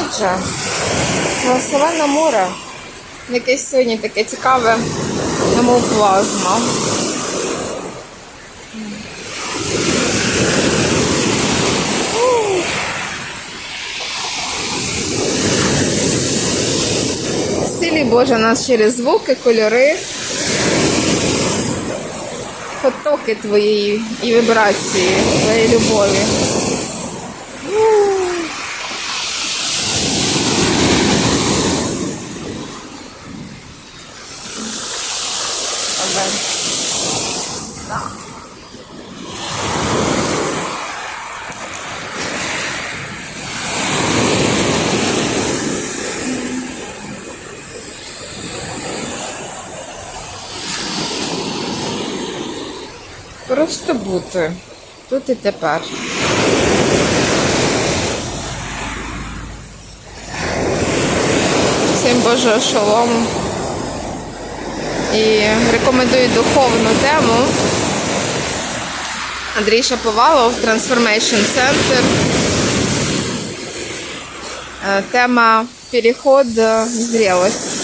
Отже, благословенне море. Якесь сьогодні таке цікаве, немов плазма. Силі Боже нас через звуки, кольори, потоки твоєї і вібрації, твоєї любові. Так. Просто бути тут і тепер. Всім Божого шолому. Рекомендую духовну тему. Андрій Шаповалов, Transformation Center. Е, Тема переход в зрелость.